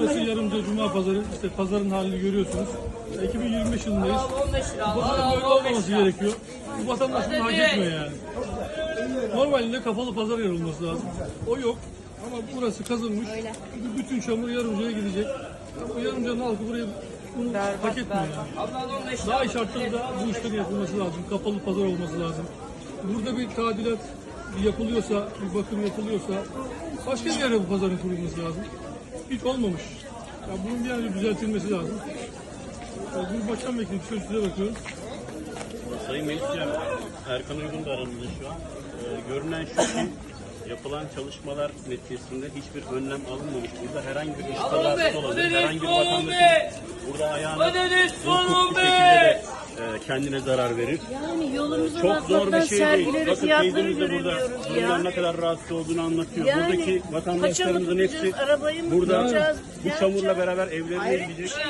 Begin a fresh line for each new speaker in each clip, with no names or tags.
Burası Yarımca Cuma Pazarı. İşte pazarın halini görüyorsunuz. 2025 yılındayız.
15 lira.
Bu pazarın böyle olmaması gerekiyor. Bu vatandaş bunu hak etmiyor yani. Normalde kapalı pazar yer olması lazım. O yok. Ama burası kazılmış. Bütün çamur Yarımca'ya gidecek. Bu Yarımca'nın halkı buraya bunu hak etmiyor yani.
15 lira.
Daha iyi şartlarda bu işlerin yapılması lazım. Kapalı pazar olması lazım. Burada bir tadilat yapılıyorsa, bir bakım yapılıyorsa başka bir yere bu pazarın kurulması lazım. Hiç olmamış. Ya bunun bir an önce düzeltilmesi lazım. Ya Cumhurbaşkanı Vekili söz size bakıyorum.
Sayın Meclisçem, Erkan Uygun da aramızda şu an. Ee, görünen şu ki yapılan çalışmalar neticesinde hiçbir önlem alınmamış. Burada herhangi bir iş kazası olabilir. Herhangi bir vatandaşın burada ayağına
Ödeniz
hukuk bir şekilde de kendine zarar verir.
yani yolumuzu
Çok zor bir şey değil. Bakın teyzemiz de burada bundan
ya.
ne kadar rahatsız olduğunu anlatıyor.
Yani
Buradaki vatandaşlarımızın hepsi burada
tutacağız,
bu çamurla beraber evlerine gidecek.
şey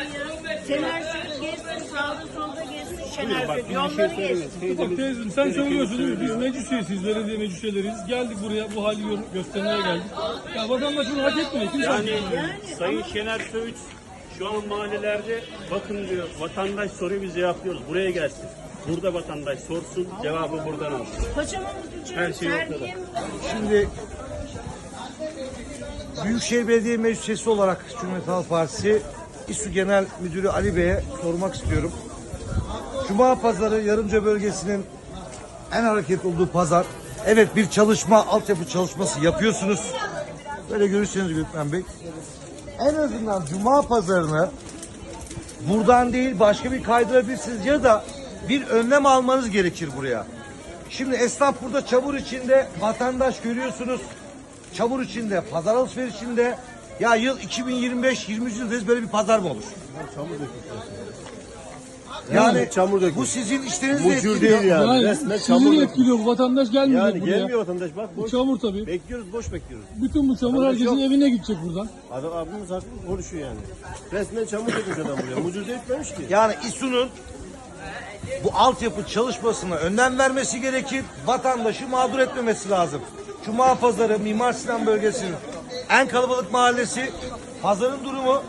Sür gezsin, sağda solda gezsin, Şener
Bak
Sür.
bir şey
Yolları gezsin.
Bak teyzem sen söylüyorsun değil mi? Biz meclis üyesiyiz, belediye meclis üyeleriyiz. Geldik buraya bu hali göstermeye geldik. Ya vatandaş bunu hak etmiyor. Kimse
Yani
etmiyor.
Sayın Şener Söğüt şu an mahallelerde bakın diyor vatandaş soruyor biz cevaplıyoruz. Buraya gelsin. Burada vatandaş sorsun cevabı buradan alsın.
Mı
Her şey ortada.
Şimdi Büyükşehir Belediye Meclis Üyesi olarak Cumhuriyet Halk Partisi İSU Genel Müdürü Ali Bey'e sormak istiyorum. Cuma pazarı Yarımca bölgesinin en hareketli olduğu pazar. Evet bir çalışma, altyapı çalışması yapıyorsunuz. Böyle görürseniz Gülten Bey. En azından Cuma pazarını buradan değil başka bir kaydırabilirsiniz ya da bir önlem almanız gerekir buraya. Şimdi esnaf burada çamur içinde, vatandaş görüyorsunuz. Çamur içinde, pazar alışverişinde. Ya yıl 2025 23 yıldayız böyle bir pazar mı olur? Yani
çamur dökülüyor.
bu sizin işlerinizi de
Mucur
etkiliyor.
değil yani.
Yani
Resmen çamur
de
döküyor.
etkiliyor bu vatandaş gelmeyecek
Yani
buraya.
gelmiyor vatandaş bak
Bu
boş.
çamur tabii.
Bekliyoruz boş bekliyoruz.
Bütün bu çamur
Vatandaş
herkesin
yok.
evine gidecek buradan.
Adam abimiz haklı konuşuyor yani. Resmen çamur dökmüş adam buraya. Mucur da etmemiş ki.
Yani İSU'nun bu altyapı çalışmasına önlem vermesi gerekir. Vatandaşı mağdur etmemesi lazım. Cuma Pazarı Mimar Sinan bölgesinin en kalabalık mahallesi. Pazarın durumu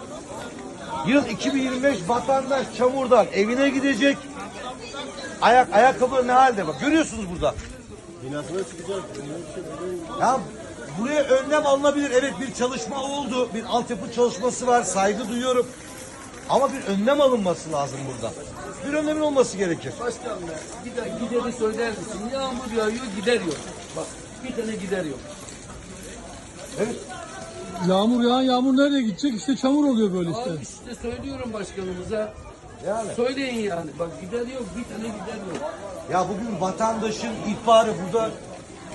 yıl 2025 vatandaş çamurdan evine gidecek. Ayak ayakkabı ne halde bak görüyorsunuz burada.
Binasına çıkacağız.
Ya buraya önlem alınabilir. Evet bir çalışma oldu. Bir altyapı çalışması var. Saygı duyuyorum. Ama bir önlem alınması lazım burada. Bir önlemin olması gerekir.
Başkanım gider, gideri söyler misin? Yağmur yağıyor, gider yok. Bak, bir tane gider yok.
Yağmur yağan yağmur nereye gidecek? İşte çamur oluyor böyle işte.
Abi işte söylüyorum başkanımıza.
Yani.
Söyleyin yani. Bak gider yok, bir tane gider yok.
Ya bugün vatandaşın ihbarı burada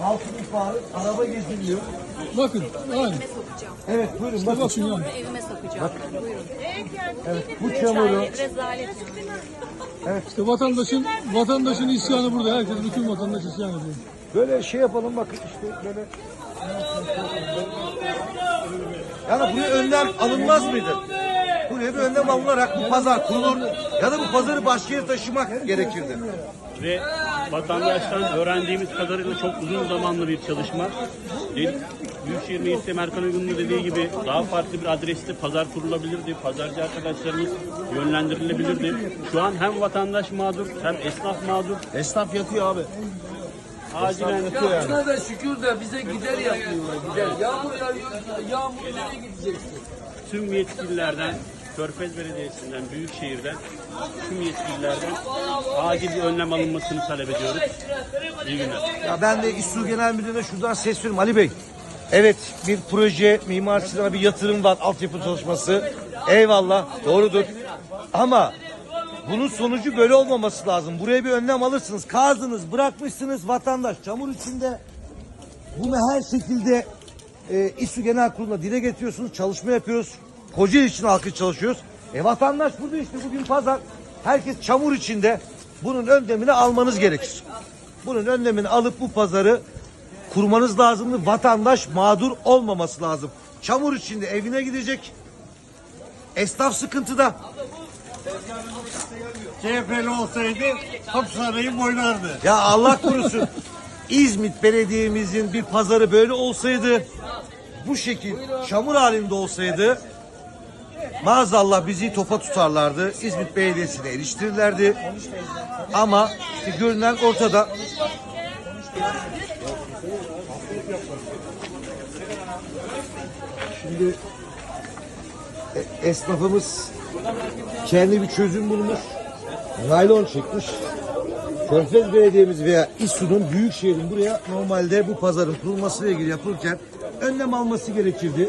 halkın ihbarı araba geziliyor.
Bakın aynen.
Evet buyurun
İşte
bakın.
bakın yani.
evime sokacağım. Buyurun.
Evet bu çamuru
Rezalet.
İşte vatandaşın vatandaşın isyanı burada. Herkes bütün vatandaş isyan ediyor.
böyle şey yapalım bakın işte böyle. Yani buraya önlem alınmaz mıydı? Buraya bir önlem alınarak bu pazar kurulur ya da bu pazarı başka yere taşımak gerekirdi.
Ve vatandaştan öğrendiğimiz kadarıyla çok uzun zamanlı bir çalışma. Değil, Büyükşehir Meclisi Erkan Uygun'un dediği gibi daha farklı bir adreste pazar kurulabilirdi. Pazarcı arkadaşlarımız yönlendirilebilirdi. Şu an hem vatandaş mağdur hem esnaf mağdur.
Esnaf yatıyor abi.
Acilen
Ya buna da şükür de bize gider yapmıyorlar, gider. Yağmur yağıyor, yağmur nereye gideceksin?
tüm yetkililerden, Körfez Belediyesi'nden, Büyükşehir'den, tüm yetkililerden acil bir önlem alınmasını talep ediyoruz. İyi günler.
Ya ben de İSU Genel Müdürü'ne şuradan sesleniyorum Ali Bey. Evet bir proje, Mimar Sinan'a bir yatırım var, altyapı çalışması. Eyvallah, doğrudur. Ama bunun sonucu böyle olmaması lazım. Buraya bir önlem alırsınız. Kazdınız, bırakmışsınız vatandaş çamur içinde. Bunu her şekilde e, İSU Genel Kurulu'na dile getiriyorsunuz. Çalışma yapıyoruz. Kocaeli için halkı çalışıyoruz. E vatandaş burada işte bugün pazar. Herkes çamur içinde. Bunun önlemini almanız gerekir. Bunun önlemini alıp bu pazarı kurmanız lazımdı. Vatandaş mağdur olmaması lazım. Çamur içinde evine gidecek. Esnaf sıkıntıda.
CHP'li olsaydı hapishaneyi boylardı.
Ya Allah korusun. İzmit Belediye'mizin bir pazarı böyle olsaydı, bu şekil çamur halinde olsaydı maazallah bizi topa tutarlardı. İzmit Belediyesi'ne eriştirirlerdi. Ama işte görünen ortada. Şimdi e- esnafımız kendi bir çözüm bulmuş. Naylon çekmiş. Körfez Belediye'miz veya İSU'nun Büyükşehir'in buraya normalde bu pazarın kurulmasıyla ilgili yapılırken önlem alması gerekirdi.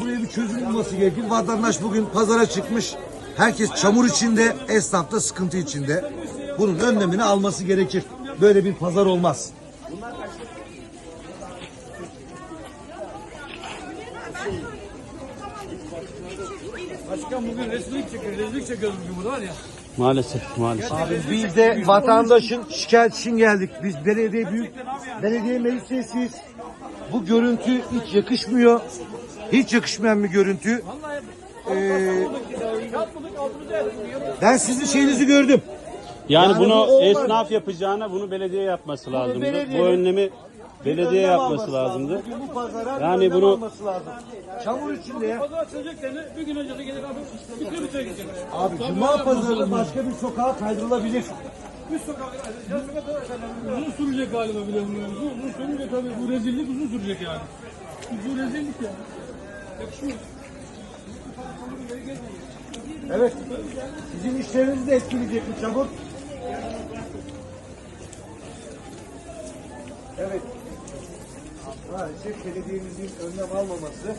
Buraya bir çözüm bulması gerekir. Vatandaş bugün pazara çıkmış. Herkes çamur içinde, esnaf da sıkıntı içinde. Bunun önlemini alması gerekir. Böyle bir pazar olmaz.
Başkan bugün resmilik çekiyor, rezillik çekiyoruz bugün burada var ya.
Maalesef, maalesef.
Biz de vatandaşın şikayet için geldik. Biz belediye büyük belediye meclis üyesiyiz. Bu görüntü hiç yakışmıyor. Hiç yakışmayan bir görüntü. Ee, ben sizin şeyinizi gördüm.
Yani,
Yani
bunu
bu olmaz.
esnaf yapacağına bunu belediye yapması lazımdı.
belediye-
Bu önlemi belediye
Önlem
yapması
alması
lazımdı.
lazım. Bugün bu pazara bir
Yani
önlem
bunu-
alması lazım. Çamur içinde ya.
Pazar açılacaklarını bir gün önce de gelir abi. Bir kilometre gidecek.
Abi cuma pazarı başka bir sokağa kaydırılabilir.
Uzun sürecek galiba bile bu mevzu. Uzun sürünce tabii bu rezillik uzun sürecek yani. Bu rezillik ya. Yakışmıyor.
Evet. Sizin işlerinizi de etkileyecek bu çamur. Evet. Maalesef belediyemizin önlem almaması.